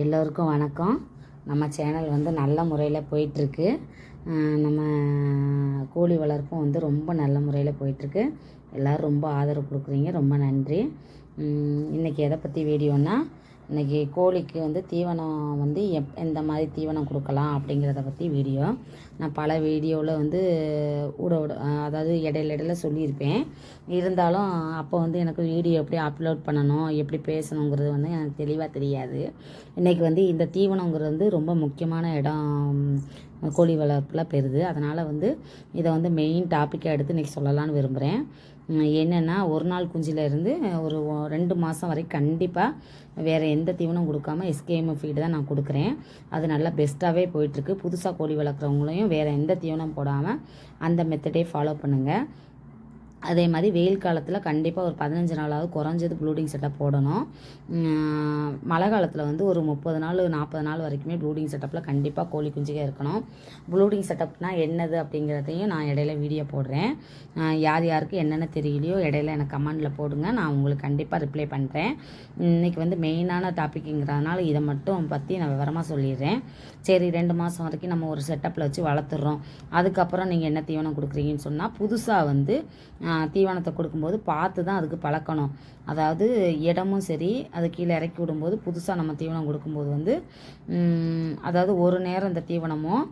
எல்லோருக்கும் வணக்கம். நம்ம சேனல் வந்து நல்ல முறையில் போயிட்டுருக்கு. நம்ம கோழி வளர்ப்பும் வந்து ரொம்ப நல்ல முறையில் போயிட்டுருக்கு. எல்லோரும் ரொம்ப ஆதரவு கொடுக்குறீங்க. ரொம்ப நன்றி. இன்றைக்கி எதை பற்றி வீடியோன்னா இன்றைக்கி கோழிக்கு வந்து தீவனம் வந்து எப் எந்த மாதிரி தீவனம் கொடுக்கலாம் அப்படிங்கிறத பற்றி வீடியோ நான் பல வீடியோவில் வந்து ஊட ஊட அதாவது இடையில இடையில சொல்லியிருப்பேன். இருந்தாலும் அப்போ வந்து எனக்கு வீடியோ எப்படி அப்லோட் பண்ணணும் எப்படி பேசணுங்கிறது வந்து எனக்கு தெளிவாக தெரியாது. இன்றைக்கி வந்து இந்த தீவனங்கிறது வந்து ரொம்ப முக்கியமான இடம். கோழி வளர்ப்பில் பெறுது. அதனால் வந்து இதை வந்து மெயின் டாப்பிக்காக எடுத்து இன்றைக்கி சொல்லலான்னு விரும்புகிறேன் என்னென்னா ஒரு நாள் குஞ்சிலேருந்து ஒரு ரெண்டு மாதம் வரைக்கும் கண்டிப்பாக வேறு எந்த தீவனம் கொடுக்காம எஸ்கேஎம் ஃபீடு தான் நான் கொடுக்குறேன். அது நல்லா பெஸ்ட்டாகவே போயிட்டுருக்கு புதுசாக கோழி வளர்க்குறவங்களையும் வேறு எந்த தீவனம் போடாமல் அந்த மெத்தடே ஃபாலோ பண்ணுங்கள் அதே மாதிரி வெயில் காலத்தில் கண்டிப்பாக ஒரு பதினஞ்சு நாளாவது குறைஞ்சது ப்ளூடிங் செட்டப் போடணும். மழை காலத்தில் வந்து ஒரு முப்பது நாள் நாற்பது நாள் வரைக்குமே ப்ளூடிங் செட்டப்பில் கண்டிப்பாக கோழி குஞ்சுக்கே இருக்கணும். ப்ளூடிங் செட்டப்னா என்னது அப்படிங்கிறதையும் நான் இடையில வீடியோ போடுறேன். யார் யாருக்கு என்னென்ன தெரியலையோ இடையில எனக்கு கமெண்டில் போடுங்க. நான் உங்களுக்கு கண்டிப்பாக ரிப்ளை பண்ணுறேன் இன்றைக்கி வந்து மெயினான டாப்பிக்குங்கிறதுனால இதை மட்டும் பற்றி நான் விவரமாக சொல்லிடுறேன். சரி ரெண்டு மாதம் வரைக்கும் நம்ம ஒரு செட்டப்பில் வச்சு வளர்த்துறோம். அதுக்கப்புறம் நீங்கள் என்ன தீவனம் கொடுக்குறீங்கன்னு சொன்னால் புதுசாக வந்து தீவனத்தை கொடுக்கும்போது பார்த்து தான் அதுக்கு பழக்கணும். அதாவது இடமும் சரி அது கீழே இறக்கி விடும்போது புதுசாக நம்ம தீவனம் கொடுக்கும்போது வந்து அதாவது ஒரு நேரம் இந்த தீவனமும்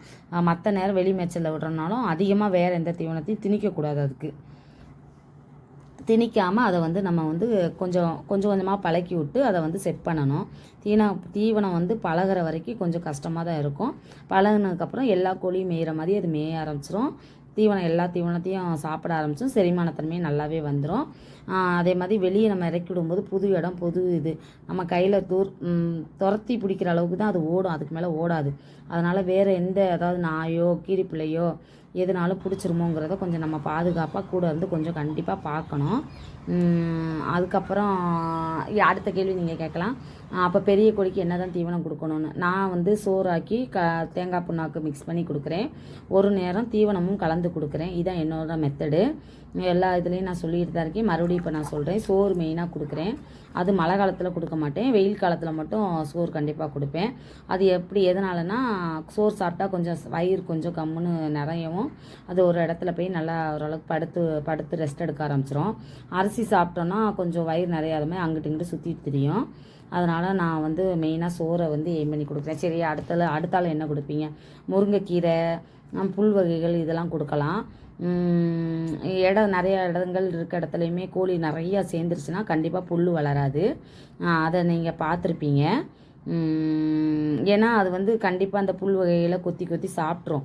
மற்ற நேரம் வெளி மேய்ச்சலில் விடுறனாலும் அதிகமாக வேறு எந்த தீவனத்தையும் திணிக்கக்கூடாது அதுக்கு. திணிக்காமல் அதை வந்து நம்ம வந்து கொஞ்சம் கொஞ்சம் கொஞ்சமாக பழக்கி விட்டு அதை வந்து செட் பண்ணணும். தீன தீவனம் வந்து பழகுற வரைக்கும் கொஞ்சம் கஷ்டமாக தான் இருக்கும். பழகுனதுக்கப்புறம் எல்லா கோழியும் மேயிற மாதிரி அது மேய ஆரம்பிச்சிரும். தீவனம் எல்லா தீவனத்தையும் சாப்பிட ஆரம்பித்தோம் செரிமானத்தன்மையும் நல்லாவே வந்துடும் அதே மாதிரி வெளியே நம்ம இறக்கி விடும்போது புது இடம் புது இது. நம்ம கையில் தூர் துரத்தி பிடிக்கிற அளவுக்கு தான் அது ஓடும். அதுக்கு மேலே ஓடாது. அதனால் வேறு எந்த அதாவது நாயோ கீரிப்பிள்ளையோ எதுனாலும் பிடிச்சிருமோங்கிறத கொஞ்சம் நம்ம பாதுகாப்பாக கூட இருந்து கொஞ்சம் கண்டிப்பாக பார்க்கணும். அதுக்கப்புறம் அடுத்த கேள்வி நீங்கள் கேட்கலாம். அப்போ பெரிய கோழிக்கு என்ன தான் தீவனம் கொடுக்கணும்னு. நான் வந்து சோறாக்கி க தேங்காய் புண்ணாக்கு மிக்ஸ் பண்ணி கொடுக்குறேன். ஒரு நேரம் தீவனமும் கலந்து கொடுக்குறேன். இதான் என்னோடய மெத்தடு எல்லா இதுலேயும் நான் சொல்லிட்டு தான் இருக்கேன். மறுபடியும் இப்போ நான் சொல்கிறேன் சோறு மெயினாக கொடுக்குறேன். அது மழை காலத்தில் கொடுக்க மாட்டேன். வெயில் காலத்தில் மட்டும் சோறு கண்டிப்பாக கொடுப்பேன். அது எப்படி எதனாலனா சோறு சாப்பிட்டா கொஞ்சம் வயிறு கொஞ்சம் கம்முன்னு நிறையவும் அது ஒரு இடத்துல போய் நல்லா ஓரளவுக்கு படுத்து படுத்து ரெஸ்ட் எடுக்க ஆரம்பிச்சிரும். அரிசி சாப்பிட்டோன்னா கொஞ்சம் வயிறு நிறையாத மாதிரி அங்கிட்டு இங்கிட்டு சுற்றிட்டு தெரியும். அதனால் நான் வந்து மெயினாக சோறை வந்து எய்ம் பண்ணி கொடுக்குறேன். சரி அடுத்தால அடுத்தால என்ன கொடுப்பீங்க? முருங்கைக்கீரை புல் வகைகள் இதெல்லாம் கொடுக்கலாம். இடம் நிறைய இடங்கள் இருக்க இடத்துலையுமே கோழி நிறையா சேர்ந்துருச்சுன்னா கண்டிப்பாக புல் வளராது. அதை நீங்கள் பார்த்துருப்பீங்க. ஏன்னா அது வந்து கண்டிப்பாக அந்த புல் வகைகளை கொத்தி கொத்தி சாப்பிட்ரும்